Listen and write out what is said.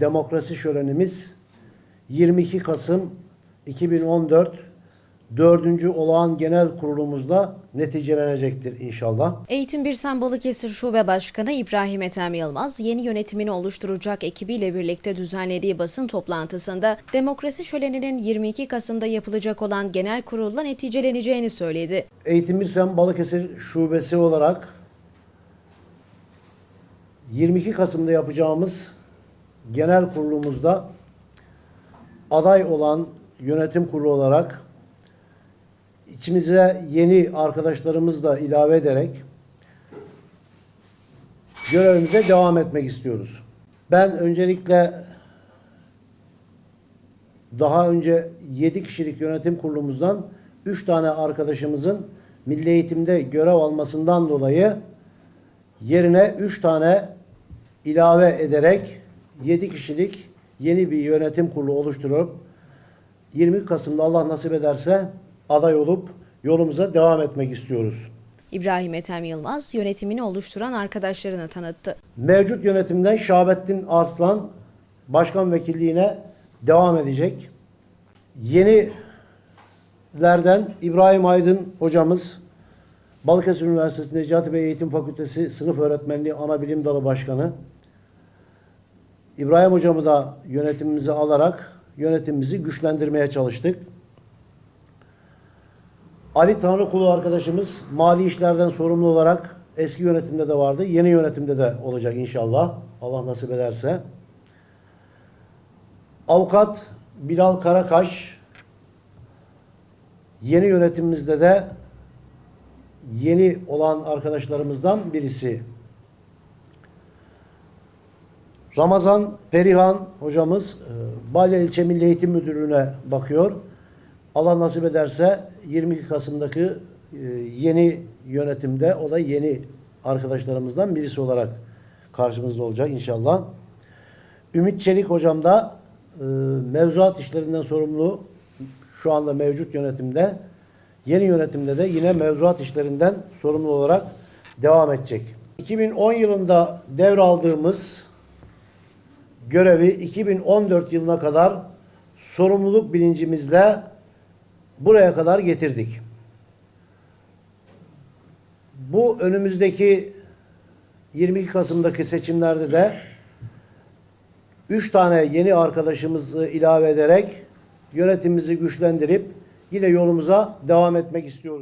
demokrasi şölenimiz 22 Kasım 2014 4. olağan genel kurulumuzda neticelenecektir inşallah. Eğitim Birsen Balıkesir Şube Başkanı İbrahim Ethem Yılmaz, yeni yönetimini oluşturacak ekibiyle birlikte düzenlediği basın toplantısında demokrasi şöleninin 22 Kasım'da yapılacak olan genel kurulla neticeleneceğini söyledi. Eğitim Bilsem Balıkesir Şubesi olarak 22 Kasım'da yapacağımız genel kurulumuzda aday olan yönetim kurulu olarak içimize yeni arkadaşlarımız da ilave ederek görevimize devam etmek istiyoruz. Ben öncelikle daha önce 7 kişilik yönetim kurulumuzdan 3 tane arkadaşımızın milli eğitimde görev almasından dolayı yerine 3 tane ilave ederek 7 kişilik yeni bir yönetim kurulu oluşturup 20 Kasım'da Allah nasip ederse aday olup yolumuza devam etmek istiyoruz. İbrahim Ethem Yılmaz, yönetimini oluşturan arkadaşlarını tanıttı. Mevcut yönetimden Şahabettin Arslan başkan vekilliğine devam edecek. Yenilerden İbrahim Aydın hocamız Balıkesir Üniversitesi Necati Bey Eğitim Fakültesi Sınıf Öğretmenliği Ana Bilim Dalı Başkanı. İbrahim hocamı da yönetimimize alarak yönetimimizi güçlendirmeye çalıştık. Ali Tanrıkulu arkadaşımız mali işlerden sorumlu olarak eski yönetimde de vardı. Yeni yönetimde de olacak inşallah. Allah nasip ederse. Avukat Bilal Karakaş yeni yönetimimizde de yeni olan arkadaşlarımızdan birisi. Ramazan Perihan hocamız e, Balya İlçe Milli Eğitim Müdürlüğü'ne bakıyor. Allah nasip ederse 22 Kasım'daki e, yeni yönetimde o da yeni arkadaşlarımızdan birisi olarak karşımızda olacak inşallah. Ümit Çelik hocam da e, mevzuat işlerinden sorumlu şu anda mevcut yönetimde. Yeni yönetimde de yine mevzuat işlerinden sorumlu olarak devam edecek. 2010 yılında devraldığımız görevi 2014 yılına kadar sorumluluk bilincimizle buraya kadar getirdik. Bu önümüzdeki 22 Kasım'daki seçimlerde de 3 tane yeni arkadaşımızı ilave ederek yönetimimizi güçlendirip yine yolumuza devam etmek istiyoruz.